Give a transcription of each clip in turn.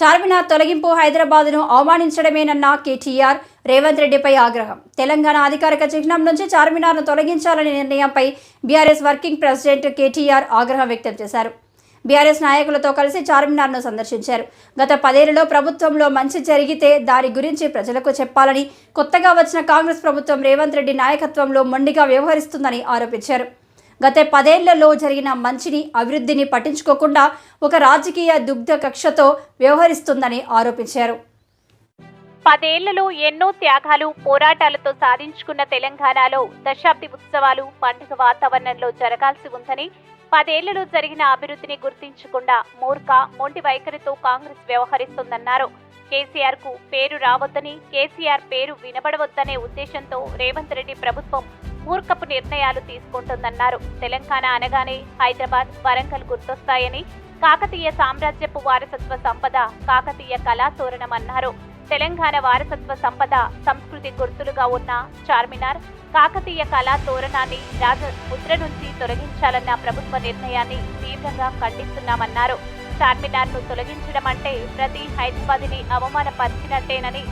చార్మినార్ తొలగింపు హైదరాబాద్ను అవమానించడమేనన్న కేటీఆర్ రేవంత్ రెడ్డిపై ఆగ్రహం. తెలంగాణ అధికారిక చిహ్నం నుంచి చార్మినార్ను తొలగించాలనే నిర్ణయంపై బీఆర్ఎస్ వర్కింగ్ ప్రెసిడెంట్ కేటీఆర్ ఆగ్రహం వ్యక్తం చేశారు. బీఆర్ఎస్ నాయకులతో కలిసి చార్మినార్ను సందర్శించారు. గత పదేళ్ళలో ప్రభుత్వంలో మంచి జరిగితే దాని గురించి ప్రజలకు చెప్పాలని కొత్తగా వచ్చిన కాంగ్రెస్ ప్రభుత్వం రేవంత్ రెడ్డి నాయకత్వంలో మొండిగా వ్యవహరిస్తుందని ఆరోపించారు. గత పదేళ్ళలో జరిగిన మంచిని అభివృద్ధిని పట్టించుకోకుండా ఒక రాజకీయ దుగ్ధ కక్షతో వ్యవహరిస్తుందని ఆరోపించారు. పదేళ్ళలో ఎన్నో త్యాగాలు పోరాటాలతో సాధించుకున్న తెలంగాణలో దశాబ్ది ఉత్సవాలు పండుగ వాతావరణంలో జరగాల్సి ఉందని పదేళ్ళలో జరిగిన అభివృద్ధిని గుర్తించకుండా మూర్ఖ మొండి వైఖరితో కాంగ్రెస్ వ్యవహరిస్తుందన్నారు. కేసీఆర్కు పేరు రావద్దని కేసీఆర్ పేరు వినబడవద్దనే ఉద్దేశంతో రేవంత్ రెడ్డి ప్రభుత్వం మూర్ఖపు నిర్ణయాలు తీసుకుంటుందన్నారు. తెలంగాణ అనగానే హైదరాబాద్ వరంగల్ గుర్తొస్తాయని కాకతీయ సామ్రాజ్యపు వారసత్వ సంపద కాకతీయ కళాతోరణమన్నారు తెలంగాణ వారసత్వ సంపద సంస్కృతి గుర్తులుగా ఉన్న చార్మినార్ కాకతీయ కళా తోరణాన్ని రాజ ముద్ర నుంచి తొలగించాలన్న ప్రభుత్వ నిర్ణయాన్ని తీవ్రంగా ఖండిస్తున్నామన్నారు. చార్మినార్ను తొలగించడం అంటే ప్రతి హైదరాబాద్ని అవమానపరిచినట్టేనని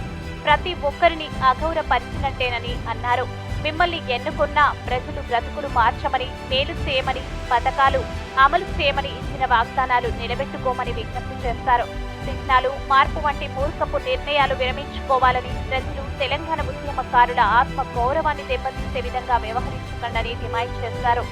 ప్రతి ఒక్కరిని అగౌరవపరిచినట్టేనని అన్నారు. మిమ్మల్ని ఎన్నుకున్న ప్రజలు బ్రతుకులు మార్చమని మేలు చేయమని పథకాలు అమలు చేయమని ఇచ్చిన వాగ్దానాలు నిలబెట్టుకోమని విజ్ఞప్తి చేస్తారు. చిహ్నాలు మార్పు వంటి మూర్ఖపు నిర్ణయాలు విరమించుకోవాలని ప్రజలు తెలంగాణ ఉద్యమకారుల ఆత్మ గౌరవాన్ని దెబ్బతీసే విధంగా వ్యవహరించకండని డిమాండ్ చేశారు.